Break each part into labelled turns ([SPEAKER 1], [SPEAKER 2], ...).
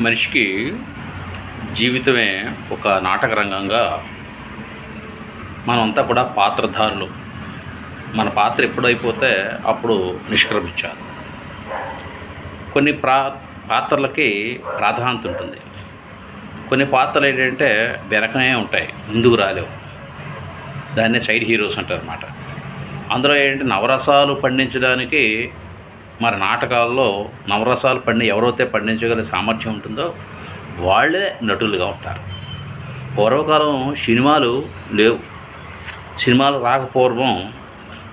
[SPEAKER 1] మనిషికి జీవితమే ఒక నాటక రంగంగా మనమంతా కూడా పాత్రధారులు. మన పాత్ర ఎప్పుడైపోతే అప్పుడు నిష్క్రమించాలి. కొన్ని ప్రా పాత్రలకి ప్రాధాన్యత ఉంటుంది. కొన్ని పాత్రలు ఏంటంటే వెనకనే ఉంటాయి ముందుకు రాలేవు. దాన్నే సైడ్ హీరోస్ అంటారు అనమాట అందులో ఏంటి? నవరసాలు పండించడానికి మరి నాటకాల్లో నవరసాలు పండి ఎవరైతే పండించగల సామర్థ్యం ఉంటుందో వాళ్ళే నటులుగా ఉంటారు. పూర్వకాలం సినిమాలు లేవు. సినిమాలు రాకపూర్వం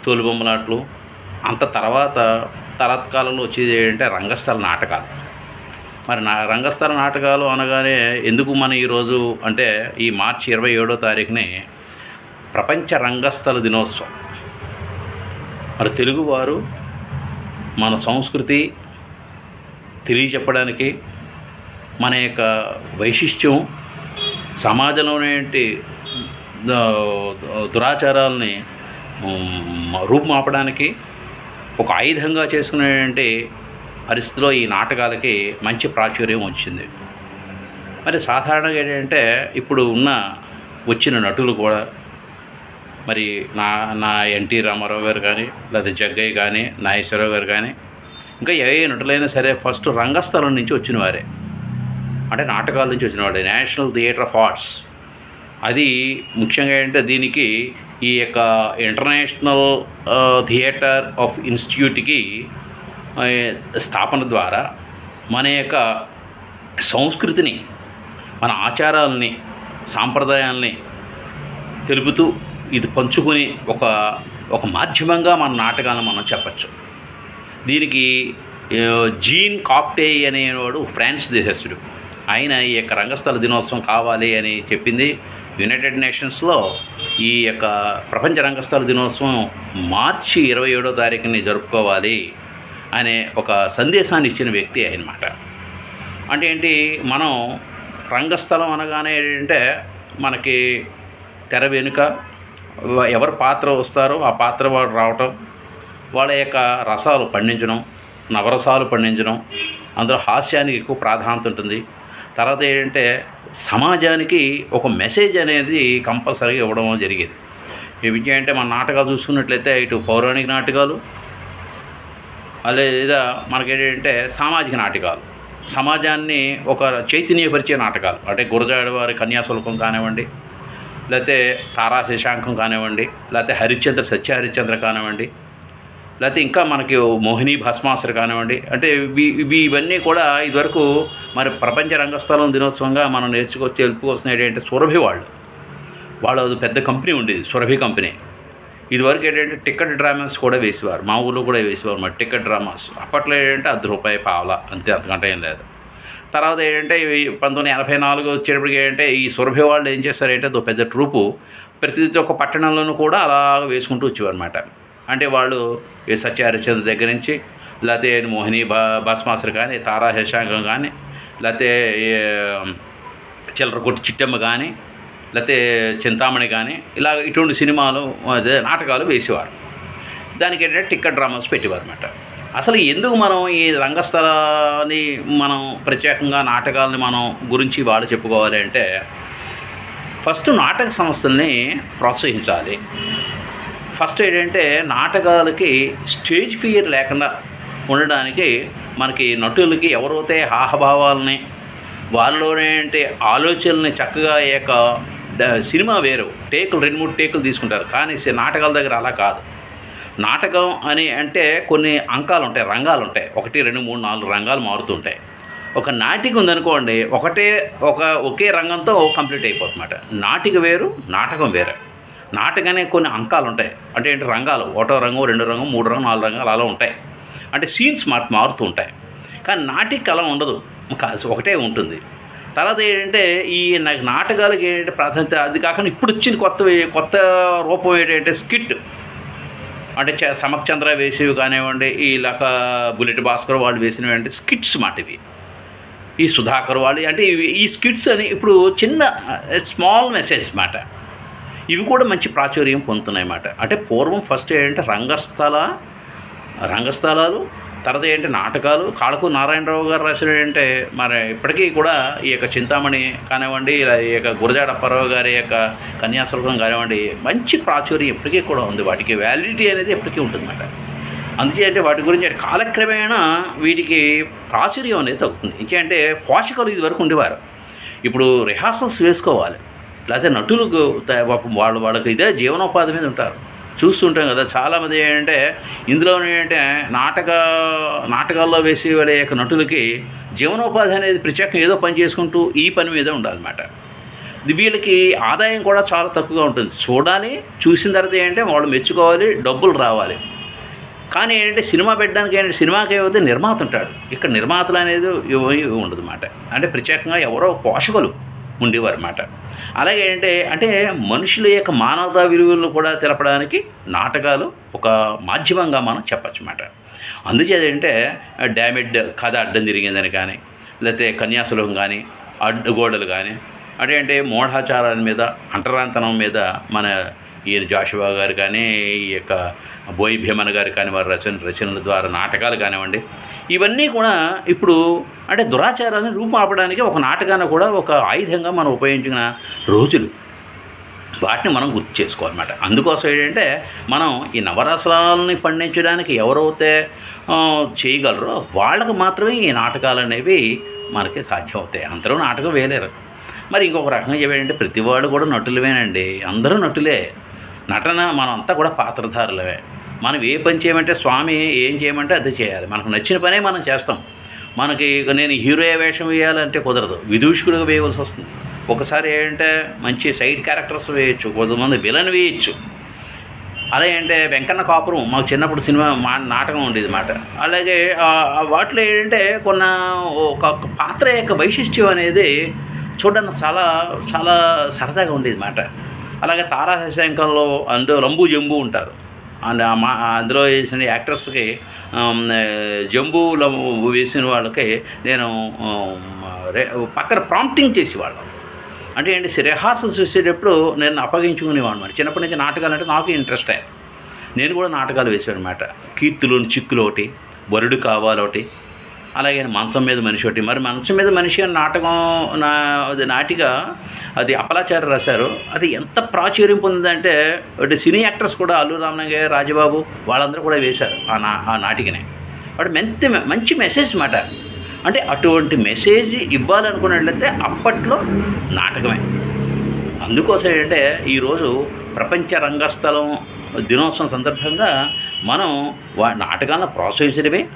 [SPEAKER 1] తోలుబొమ్మలాట్లు అంత తర్వాత తర్వాత కాలంలో వచ్చేది ఏంటంటే రంగస్థల నాటకాలు. మరి నా రంగస్థల నాటకాలు అనగానే ఎందుకు మన ఈరోజు అంటే ఈ మార్చి ఇరవై ఏడో తారీఖుని ప్రపంచ రంగస్థల దినోత్సవం. మరి తెలుగువారు మన సంస్కృతి తెలియచెప్పడానికి మన యొక్క వైశిష్ట్యం సమాజంలోనే దురాచారాలని రూపుమాపడానికి ఒక ఆయుధంగా చేసుకునేటువంటి పరిస్థితిలో ఈ నాటకాలకి మంచి ప్రాచుర్యం వచ్చింది. మరి సాధారణంగా ఏంటంటే ఇప్పుడు ఉన్న వచ్చిన నటులు కూడా మరి నా నా ఎన్టీ రామారావు గారు కానీ లేదా జగ్గయ్య కానీ నాగేశ్వరరావు గారు కానీ ఇంకా ఏ నటులైనా సరే ఫస్ట్ రంగస్థలం నుంచి వచ్చిన వారే అంటే నాటకాల నుంచి వచ్చినవాడే. National Theatre of Arts. అది ముఖ్యంగా ఏంటంటే దీనికి ఈ యొక్క ఇంటర్నేషనల్ థియేటర్ ఆఫ్ ఇన్స్టిట్యూట్కి స్థాపన ద్వారా మన యొక్క సంస్కృతిని మన ఆచారాలని సాంప్రదాయాల్ని తెలుపుతూ ఇది పంచుకొని ఒక ఒక మాధ్యమంగా మన నాటకాలను మనం చెప్పచ్చు. దీనికి జీన్ కాప్టే అనేవాడు ఫ్రాన్స్ దేశస్థుడు. ఆయన ఈ యొక్క రంగస్థల దినోత్సవం కావాలి అని చెప్పింది. యునైటెడ్ నేషన్స్లో ఈ యొక్క ప్రపంచ రంగస్థల దినోత్సవం మార్చి ఇరవై ఏడో తారీఖుని జరుపుకోవాలి అనే ఒక సందేశాన్ని ఇచ్చిన వ్యక్తి అనమాట అంటే ఏంటి? మనం రంగస్థలం అనగానే ఏంటంటే మనకి తెర వెనుక ఎవరు పాత్ర వస్తారో ఆ పాత్ర వాడు రావటం వాళ్ళ యొక్క రసాలు పండించడం నవరసాలు పండించడం అందులో హాస్యానికి ఎక్కువ ప్రాధాన్యత ఉంటుంది. తర్వాత ఏంటంటే సమాజానికి ఒక మెసేజ్ అనేది కంపల్సరీగా ఇవ్వడం జరిగేది. ఇవి అంటే మన నాటకాలు చూసుకున్నట్లయితే ఇటు పౌరాణిక నాటకాలు అదే లేదా మనకేంటంటే సామాజిక నాటకాలు. సమాజాన్ని ఒక చైతన్యపరిచే నాటకాలు. అంటే గురజాడ వారి కన్యాశుల్కం కానివ్వండి లేకపోతే తారా శశాంకం కానివ్వండి లేకపోతే హరిశ్చంద్ర సత్య హరిశ్చంద్ర కానివ్వండి లేకపోతే ఇంకా మనకి మోహిని భస్మాసురు కానివ్వండి అంటే ఇవి ఇవన్నీ కూడా ఇదివరకు మరి ప్రపంచ రంగస్థలం దినోత్సవంగా మనం నేర్చుకో తెలుపుకొస్తున్న ఏంటంటే సురభి వాళ్ళు. వాళ్ళు పెద్ద కంపెనీ ఉండేది సురభి కంపెనీ. ఇదివరకు ఏంటంటే టికెట్ డ్రామాస్ కూడా వేసేవారు మా ఊళ్ళో కూడా వేసేవారు మరి టికెట్ డ్రామాస్. అప్పట్లో ఏంటంటే అర్ధ రూపాయి పావలా అంతే అంతకంటే ఏం లేదు. తర్వాత ఏంటంటే పంతొమ్మిది ఎనభై నాలుగు వచ్చేటప్పటికి ఏంటంటే ఈ సురభి వాళ్ళు ఏం చేస్తారంటే అదో పెద్ద ట్రూపు ప్రతి ఒక్క పట్టణంలోనూ కూడా అలా వేసుకుంటూ వచ్చేవారనమాట అంటే వాళ్ళు ఈ సత్యహరిచంద్ర దగ్గర నుంచి లేకపోతే మోహిని బా భాస్మాసురు కానీ తారా శశాంకం కానీ లేకపోతే ఈ, చిట్టమ్మ కానీ లేకపోతే చింతామణి కానీ ఇలా ఇటువంటి సినిమాలు అదే నాటకాలు వేసేవారు. దానికి ఏంటంటే టికెట్ డ్రామాస్ పెట్టేవారు అనమాట అసలు ఎందుకు మనం ఈ రంగస్థలాన్ని మనం ప్రత్యేకంగా నాటకాలని మనం గురించి వాళ్ళు చెప్పుకోవాలి అంటే ఫస్ట్ నాటక సంస్థల్ని ప్రోత్సహించాలి. ఫస్ట్ ఏంటంటే నాటకాలకి స్టేజ్ ఫియర్ లేకుండా ఉండడానికి మనకి నటులకి ఎవరైతే హాహభావాలని వాళ్ళలోనేంటి ఆలోచనల్ని చక్కగా ఈ యొక్క సినిమా వేరు. టేకులు రెండు మూడు టేకులు తీసుకుంటారు. కానీ నాటకాల దగ్గర అలా కాదు. నాటకం అని అంటే కొన్ని అంకాలు ఉంటాయి రంగాలు ఉంటాయి ఒకటి రెండు మూడు నాలుగు రంగాలు మారుతుంటాయి. ఒక నాటిక ఉందనుకోండి ఒకటే ఒక ఒకే రంగంతో కంప్లీట్ అయిపోతుందన్నమాట. నాటిక వేరు నాటకం వేరే. నాటకనే కొన్ని అంకాలు ఉంటాయి అంటే ఏంటి? రంగాలు. ఒకటో రంగం రెండు రంగం మూడు రంగం నాలుగు రంగాలు అలా ఉంటాయి. అంటే సీన్స్ మార్ మారుతూ ఉంటాయి కానీ నాటిక అలా ఉండదు. ఒకటే ఉంటుంది. తర్వాత ఏంటంటే ఈ నాటకాలకి ఏంటంటే ప్రాధాన్యత అది కాకుండా ఇప్పుడు వచ్చిన కొత్త కొత్త రూపం ఏంటంటే స్కిట్ అంటే చ సమక్ చంద్ర వేసేవి కానివ్వండి ఈ లక బుల్లెట్ భాస్కర్ వాళ్ళు వేసినవి అంటే స్కిట్స్ మాట ఇవి ఈ సుధాకర్ వాళ్ళు అంటే ఇవి ఈ స్కిట్స్ అని ఇప్పుడు చిన్న స్మాల్ మెసేజ్ మాట. ఇవి కూడా మంచి ప్రాచుర్యం పొందుతున్నాయి అన్నమాట అంటే పూర్వం ఫస్ట్ ఏంటంటే రంగస్థల రంగస్థలాలు తర్వాత ఏంటి నాటకాలు? కాళకు నారాయణరావు గారు రాసిన అంటే మరి ఇప్పటికీ కూడా ఈ యొక్క చింతామణి కానివ్వండి ఇలా ఈ యొక్క గురజాడ అప్పారావు గారి యొక్క కన్యాశుల్కం కానివ్వండి మంచి ప్రాచుర్యం ఇప్పటికీ కూడా ఉంది. వాటికి వ్యాలిడిటీ అనేది ఎప్పటికీ ఉంటుందన్నమాట. అందుచేత వాటి గురించి కాలక్రమేణా వీటికి ప్రాచుర్యం అనేది తగ్గుతుంది. ఇంకేంటే పోషకులు ఇది వరకు ఉండేవారు. ఇప్పుడు రిహార్సల్స్ వేసుకోవాలి. లేకపోతే నటులకు వాళ్ళు వాళ్ళకి ఇదే జీవనోపాధి మీద ఉంటారు. చూస్తుంటాం కదా చాలామంది ఏంటంటే ఇందులో ఏంటంటే నాటక నాటకాల్లో వేసి వాళ్ళ యొక్క నటులకి జీవనోపాధి అనేది ప్రత్యేకంగా ఏదో పని చేసుకుంటూ ఈ పని మీద ఉండాలన్నమాట. వీళ్ళకి ఆదాయం కూడా చాలా తక్కువగా ఉంటుంది. చూడాలి చూసిన తర్వాత ఏంటంటే వాళ్ళు మెచ్చుకోవాలి డబ్బులు రావాలి. కానీ ఏంటంటే సినిమా పెట్టడానికి ఏంటంటే సినిమాకి ఏమైతే నిర్మాత ఉంటాడు ఇక్కడ నిర్మాతలు అనేది ఇవి ఉండదు అన్నమాట అంటే ప్రత్యేకంగా ఎవరో పోషకులు ఉండేవారు అన్నమాట అలాగే ఏంటంటే అంటే మనుషుల యొక్క మానవతా విలువలను కూడా తెలపడానికి నాటకాలు ఒక మాధ్యమంగా మనం చెప్పచ్చు అన్నమాట. అందుచేత ఏంటంటే డ్యామేజ్ కథ అడ్డం తిరిగిందని కానీ లేకపోతే కన్యాసులం కానీ అడ్డుగోడలు కానీ అంటే అంటే మూఢాచారాల మీద అంటరాంతనం మీద మన ఈయన జాషువా గారు కానీ ఈ యొక్క బోయి భీమన్ గారు కానీ వారి రచన రచనల ద్వారా నాటకాలు కానివ్వండి ఇవన్నీ కూడా ఇప్పుడు అంటే దురాచారాన్ని రూపాపడానికి ఒక నాటకాన్ని కూడా ఒక ఆయుధంగా మనం ఉపయోగించిన రోజులు. వాటిని మనం గుర్తు చేసుకోవాలన్నమాట. అందుకోసం ఏంటంటే మనం ఈ నవరసాలని పండించడానికి ఎవరైతే చేయగలరో వాళ్ళకు మాత్రమే ఈ నాటకాలు అనేవి మనకి సాధ్యం అవుతాయి అందరూ నాటకం వేయలేరు. మరి ఇంకొక రకంగా చెప్పాడంటే ప్రతి వాళ్ళు కూడా నటులవేనండి. అందరూ నటులే. నటన మనం అంతా కూడా పాత్రధారులమే. మనం ఏ పని చేయమంటే స్వామి ఏం చేయమంటే అది చేయాలి. మనకు నచ్చిన పనే మనం చేస్తాం. మనకి నేను హీరో వేషం వేయాలంటే కుదరదు. విదూషకులుగా వేయవలసి వస్తుంది. ఒకసారి ఏంటంటే మంచి సైడ్ క్యారెక్టర్స్ వేయచ్చు. కొంతమంది విలన్ వేయచ్చు. అలా అంటే వెంకన్న కాపురం. మాకు చిన్నప్పుడు సినిమా మా నాటకం ఉండేది మాట. అలాగే వాటిలో ఏంటంటే కొన్న ఒక పాత్ర యొక్క వైశిష్ట్యం అనేది చూడడానికి చాలా చాలా సరదాగా ఉండేది మాట. అలాగే తారా శశాంకంలో అందులో రంబు జంబు ఉంటారు. అండ్ మా అందులో వేసిన యాక్టర్స్కి ఆమ్, జంబు వేసిన వాళ్ళకి నేను రే- పక్కన ప్రాంప్టింగ్ చేసేవాళ్ళం. అంటే ఏంటి రిహార్సల్స్ చూసేటప్పుడు నేను అప్పగించుకునేవాడు చిన్నప్పటి నుంచి నాటకాలు అంటే నాకు ఇంట్రెస్టే నేను కూడా నాటకాలు వేసాను అనమాట కీర్తులోని చిక్కులు ఒకటి వరుడు కావాలొకటి అలాగే మంచం మీద మనిషి ఒకటి. మరి మంచం మీద మనిషి అని నాటకం నా అది నాటిక అది అపలాచారి రాశారు. అది ఎంత ప్రాచుర్యం పొందిందంటే అంటే సినీ యాక్టర్స్ కూడా అల్లు రామనగ రాజబాబు వాళ్ళందరూ కూడా వేశారు ఆ నా ఆ నాటికనే. వాడు మంచి మంచి మెసేజ్ మాట. అంటే అటువంటి మెసేజ్ ఇవ్వాలనుకున్నట్లయితే అప్పట్లో నాటకమే. అందుకోసం ఏంటంటే ఈరోజు ప్రపంచ రంగస్థలం దినోత్సవం సందర్భంగా మనం వా నాటకాలను ప్రోత్సహించడమే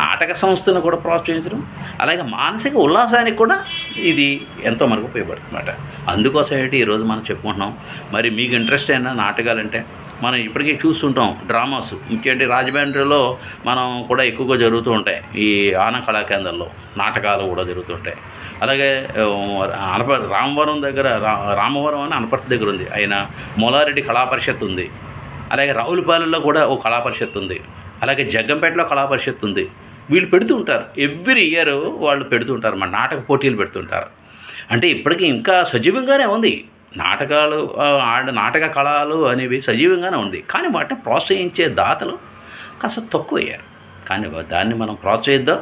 [SPEAKER 1] నాటక సంస్థను కూడా ప్రోత్సహించడం అలాగే మానసిక ఉల్లాసానికి కూడా ఇది ఎంతో మనకు ఉపయోగపడుతుందన్నమాట. అందుకోసం ఏంటి ఈరోజు మనం చెప్పుకుంటున్నాం మరి మీకు ఇంట్రెస్ట్ అయినా నాటకాలంటే మనం ఇప్పటికీ చూస్తుంటాం డ్రామాస్ ముఖ్యంగా రాజమండ్రిలో మనం కూడా ఎక్కువగా జరుగుతూ ఉంటాయి ఈ ఆన కళా కేంద్రంలో నాటకాలు కూడా జరుగుతుంటాయి అలాగే అనప రామవరం దగ్గర రా రామవరం అని అనపర్తి దగ్గర ఉంది ఆయన మొలారెడ్డి కళాపరిషత్ ఉంది. అలాగే రావులపాలెంలో కూడా ఓ కళా పరిషత్ ఉంది. అలాగే జగ్గంపేటలో కళా పరిషత్ ఉంది. వీళ్ళు పెడుతూ ఉంటారు. ఎవ్రీ ఇయర్ వాళ్ళు పెడుతూ ఉంటారు. మన నాటక పోటీలు పెడుతుంటారు. అంటే ఇప్పటికీ ఇంకా సజీవంగానే ఉంది. నాటకాలు ఆడ నాటక కళలు అనేవి సజీవంగానే ఉంది. కానీ వాటిని ప్రోత్సహించే దాతలు కాస్త తక్కువ అయ్యారు కానీ దాన్ని మనం ప్రోత్సహిద్దాం.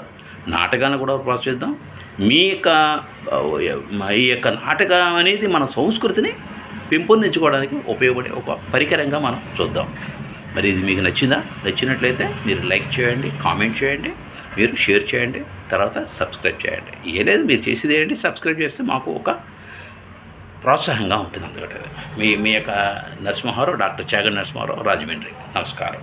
[SPEAKER 1] నాటకాన్ని కూడా ప్రోత్సహిద్దాం. మీ యొక్క ఈ యొక్క నాటకం అనేది మన సంస్కృతిని పెంపొందించుకోవడానికి ఉపయోగపడే ఒక పరికరంగా మనం చూద్దాం. మరి ఇది మీకు నచ్చిందా? నచ్చినట్లయితే మీరు లైక్ చేయండి కామెంట్ చేయండి మీరు షేర్ చేయండి తర్వాత సబ్స్క్రైబ్ చేయండి. ఏ లేదు మీరు చేసేది ఏంటి? సబ్స్క్రైబ్ చేస్తే మాకు ఒక ప్రోత్సాహంగా ఉంటుంది. అందుకని మీ మీ యొక్క నరసింహారావు డాక్టర్ చాగన్ నరసింహారావు రాజమండ్రి. నమస్కారం.